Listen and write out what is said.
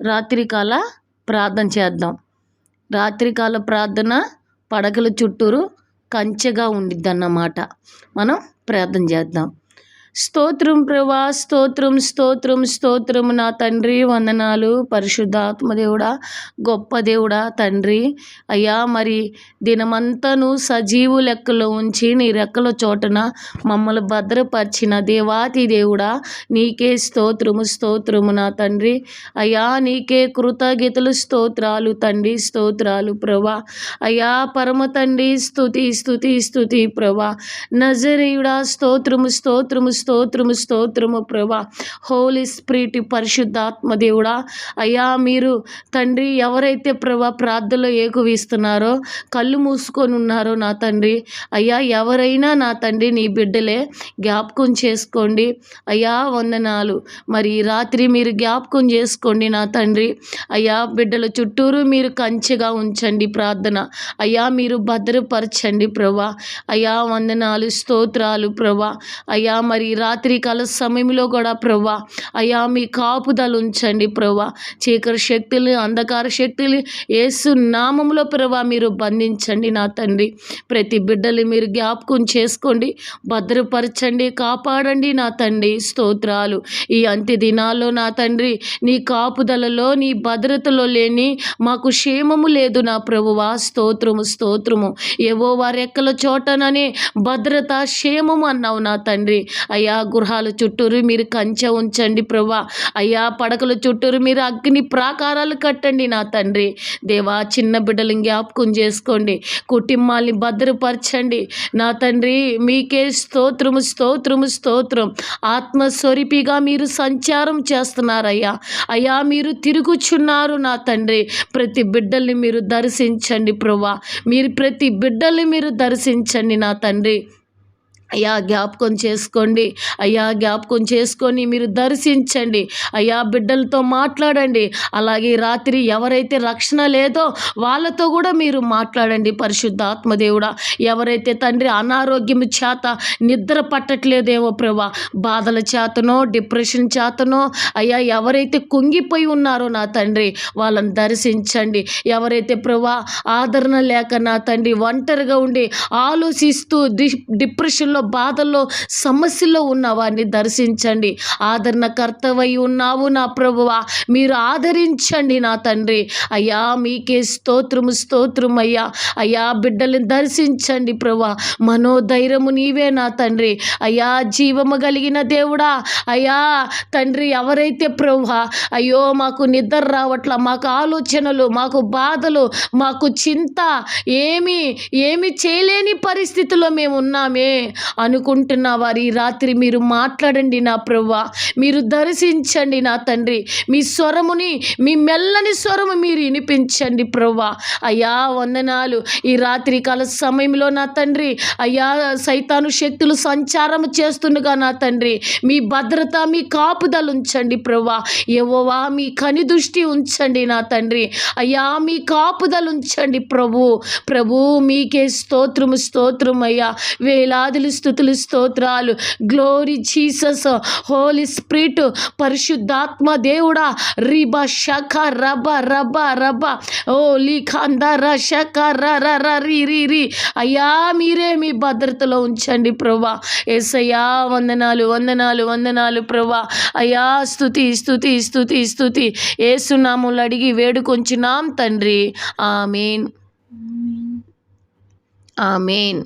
రాత్రికాల ప్రార్థన చేద్దాం. రాత్రికాల ప్రార్థన పడకల చుట్టూరు కంచెగా ఉండిద్దన్నమాట. మనం ప్రార్థన చేద్దాం. స్తోత్రం ప్రభా స్తోత్రం స్తోత్రం స్తోత్రం నా తండ్రి వందనాలు పరిశుద్ధాత్మ దేవుడా గొప్ప దేవుడా తండ్రి. అయ్యా మరి దినమంతను సజీవు లెక్కలో ఉంచి నీ రెక్కల చోటన మమ్మల్ని భద్రపరిచిన దేవాతి దేవుడా నీకే స్తోత్రము స్తోత్రము నా తండ్రి. అయ్యా నీకే కృతజ్ఞతలు స్తోత్రాలు తండ్రి స్తోత్రాలు ప్రభా. అయ్యా పరమ తండ్రి స్థుతి స్థుతి స్థుతి ప్రభా. నజరీయుడా స్తోత్రము స్తోత్రము స్తోత్రము స్తోత్రము ప్రభా. హోలీ స్ప్రిట్ పరిశుద్ధాత్మ దేవుడా. అయ్యా మీరు తండ్రి ఎవరైతే ప్రభా ప్రార్థనలో ఏకువీస్తున్నారో కళ్ళు మూసుకొని ఉన్నారో నా తండ్రి అయ్యా ఎవరైనా నా తండ్రి నీ బిడ్డలే జ్ఞాపకం చేసుకోండి. అయ్యా వందనాలు. మరి రాత్రి మీరు జ్ఞాపకం చేసుకోండి నా తండ్రి. అయ్యా బిడ్డల చుట్టూరు మీరు కంచెగా ఉంచండి ప్రార్థన. అయ్యా మీరు భద్రపరచండి ప్రభా. అయ్యా వందనాలు స్తోత్రాలు ప్రభా. అయ్యా మరి రాత్రి కాల సమయంలో కూడా ప్రభా అయ్యా మీ కాపుదలు ఉంచండి ప్రభా చీకటి శక్తులు అంధకార శక్తులు ఏసు నామంలో ప్రభా మీరు బంధించండి నా తండ్రి. ప్రతి బిడ్డలు మీరు జ్ఞాపకం చేసుకోండి భద్రపరచండి కాపాడండి నా తండ్రి. స్తోత్రాలు. ఈ అంత్య దినాల్లో నా తండ్రి నీ కాపుదలలో నీ భద్రతలో లేని మాకు క్షేమము లేదు నా ప్రభువా స్తోత్రము స్తోత్రము. ఏవో వారెక్కల చోటననే భద్రత క్షేమము అన్నావు నా తండ్రి. అయ్యా అయ్యా గృహాల చుట్టూరు మీరు కంచె ఉంచండి ప్రభా. అయ్యా పడకల చుట్టూరు మీరు అగ్ని ప్రాకారాలు కట్టండి నా తండ్రి. దేవా చిన్న బిడ్డలు జ్ఞాపకం చేసుకోండి. కుటుంబాల్ని భద్రపరచండి. నా తండ్రి మీకే స్తోత్రము స్తోత్రము స్తోత్రం. ఆత్మస్వరూపిగా మీరు సంచారం చేస్తున్నారయ్యా. అయ్యా మీరు తిరుగుచున్నారు నా తండ్రి. ప్రతి బిడ్డల్ని మీరు దర్శించండి ప్రభా. మీరు ప్రతి బిడ్డల్ని మీరు దర్శించండి నా తండ్రి. అయ్యా జ్ఞాపకం చేసుకోండి. అయ్యా జ్ఞాపకం చేసుకొని మీరు దర్శించండి. అయ్యా బిడ్డలతో మాట్లాడండి. అలాగే రాత్రి ఎవరైతే రక్షణ లేదో వాళ్ళతో కూడా మీరు మాట్లాడండి పరిశుద్ధాత్మదేవుడా ఎవరైతే తండ్రి అనారోగ్యం చేత నిద్ర పట్టట్లేదేమో ప్రభా బాధల చేతనో డిప్రెషన్ చేతనో అయ్యా ఎవరైతే కుంగిపోయి ఉన్నారో నా తండ్రి వాళ్ళని దర్శించండి. ఎవరైతే ప్రభా ఆదరణ లేక నా తండ్రి ఒంటరిగా ఉండి ఆలోచిస్తూ డి డిప్రెషన్లో బాధల్లో సమస్యల్లో ఉన్న వారిని దర్శించండి. ఆదరణకర్తవై ఉన్నావు నా ప్రభువా మీరు ఆదరించండి నా తండ్రి. అయ్యా మీకే స్తోత్రము స్తోత్రం అయ్యా అయ్యా బిడ్డల్ని దర్శించండి ప్రభా మనోధైర్యము నీవే నా తండ్రి. అయ్యా జీవము కలిగిన దేవుడా. అయ్యా తండ్రి ఎవరైతే ప్రభా అయ్యో మాకు నిద్ర రావట్లా మాకు ఆలోచనలు మాకు బాధలు మాకు చింత ఏమి ఏమి చేయలేని పరిస్థితిలో మేము ఉన్నామే అనుకుంటున్న వారి రాత్రి మీరు మాట్లాడండి నా ప్రవ్వ. మీరు దర్శించండి నా తండ్రి. మీ స్వరముని మీ మెల్లని స్వరము మీరు వినిపించండి ప్రవ్వ. అయ్యా వందనాలు. ఈ రాత్రి కాల సమయంలో నా తండ్రి అయ్యా సైతాను శక్తులు సంచారం చేస్తుండగా నా తండ్రి మీ భద్రత మీ కాపుదలు ఉంచండి ప్రవ్వ. ఎవవా మీ కని దృష్టి ఉంచండి నా తండ్రి. అయ్యా మీ కాపుదలు ఉంచండి ప్రభు. ప్రభు మీకే స్తోత్రము స్తోత్రం అయ్యా. వేలాదులు స్థుతులు స్తోత్రాలు. గ్లోరీ జీసస్ హోలీ స్పిరిట్ పరిశుద్ధాత్మ దేవుడా. రిబ శఖ రబ రబ రబ. ఓ లీఖాందర శఖ ర ర ర రి రి రి. అయ్యా మీరే మీ భద్రతలో ఉంచండి ప్రభా. ఏసయ్యా వందనాలు వందనాలు వందనాలు ప్రభా. అయ్యా స్థుతి స్థుతి స్థుతి స్థుతి ఏసునాములు అడిగి వేడుకొంచున్నాం తండ్రి. ఆమెన్. ఆమెన్.